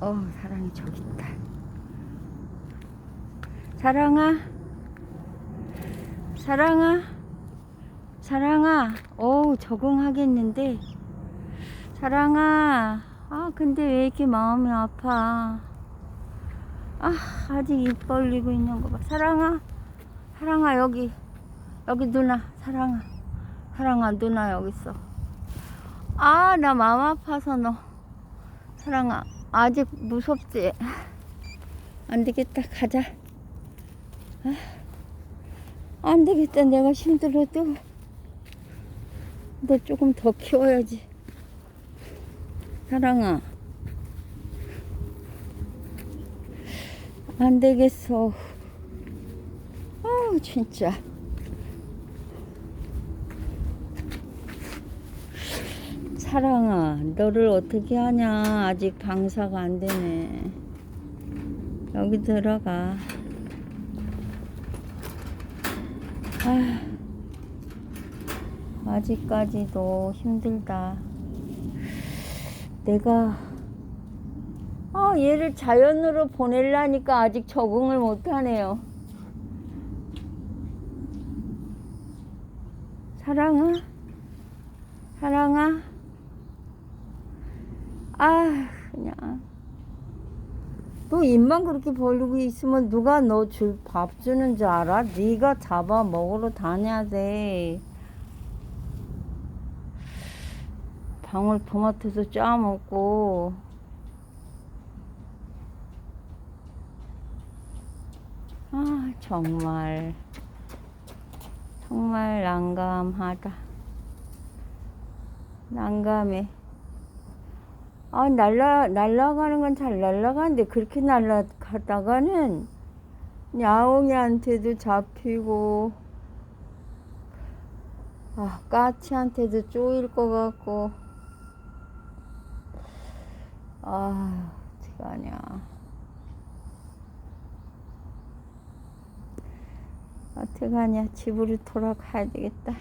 어, 사랑이 저기 있다. 사랑아, 사랑아, 사랑아. 어우, 적응하겠는데. 사랑아. 아, 근데 왜 이렇게 마음이 아파? 아, 아직 입 벌리고 있는 거 봐. 사랑아, 사랑아, 여기. 여기 누나, 사랑아. 사랑아, 누나 여기 있어. 아, 나 마음 아파서 너. 사랑아, 아직 무섭지? 안 되겠다, 가자. 아, 안 되겠다, 내가 힘들어도. 너 조금 더 키워야지. 사랑아. 안 되겠어. 아우, 진짜. 사랑아, 너를 어떻게 하냐? 아직 방사가 안 되네. 여기 들어가. 아, 아직까지도 힘들다. 내가, 아, 얘를 자연으로 보내려니까 아직 적응을 못 하네요. 사랑아? 사랑아? 아, 그냥. 너 입만 그렇게 벌리고 있으면 누가 너 줄 밥 주는 줄 알아? 네가 잡아 먹으러 다녀야 돼. 방울 토마토도 짜 먹고. 아, 정말. 정말 난감하다. 난감해. 아, 날라, 날라가는 건 잘 날라가는데, 그렇게 날라가다가는, 야옹이한테도 잡히고, 아, 까치한테도 쪼일 것 같고, 아, 어떡하냐. 어떡하냐. 집으로 돌아가야 되겠다.